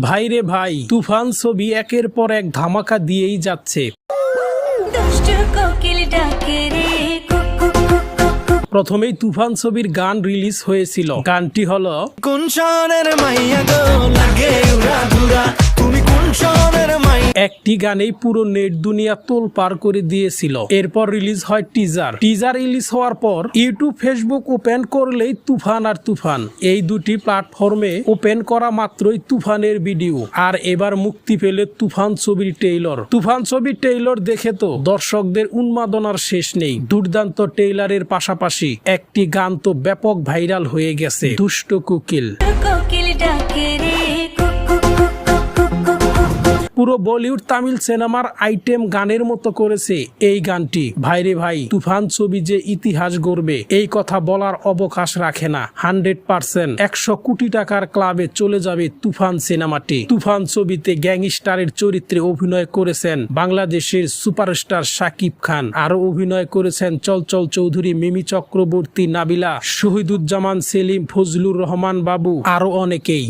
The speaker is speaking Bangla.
ভাইরে ভাই তুফান ছবি একের পর এক ধামাকা দিয়েই যাচ্ছে। রে। প্রথমেই তুফান ছবির গান রিলিজ হয়েছিল। গানটি হলো কোন শহরের মাইয়া গো লাগে উড়া একটি গানেই পুরো নেট দুনিয়া তোল পার করে দিয়েছিল। এরপর রিলিজ হয় টিজার। টিজার রিলিজ হওয়ার পর ইউটিউব, ফেসবুক ওপেন করলেই তুফান আর তুফান। এই দুটি প্ল্যাটফর্মে ওপেন করা মাত্রই তুফানের ভিডিও। আর এবার মুক্তি পেলে তুফান ছবির টেইলর। তুফান ছবির টেইলর দেখে তো দর্শকদের উন্মাদনার শেষ নেই। দুর্দান্ত টেইলারের পাশাপাশি একটি গান তো ব্যাপক ভাইরাল হয়ে গেছে। দুষ্ট কুকিল। কোকিল পুরো বলিউড তামিল সিনেমার আইটেম গানের মতো করেছে এই গানটি। ভাইরে ভাই, তুফান ছবি যে ইতিহাস গড়বে, এই কথা বলার অবকাশ রাখে না। হান্ড্রেড পার্সেন্ট একশো কোটি টাকার ক্লাবে চলে যাবে তুফান সিনেমাটি। তুফান ছবিতে গ্যাংস্টারের চরিত্রে অভিনয় করেছেন বাংলাদেশের সুপারস্টার শাকিব খান। আরও অভিনয় করেছেন চলচল চৌধুরী মিমি চক্রবর্তী নাবিলা, শহীদুজ্জামান সেলিম ফজলুর রহমান বাবু আরও অনেকেই।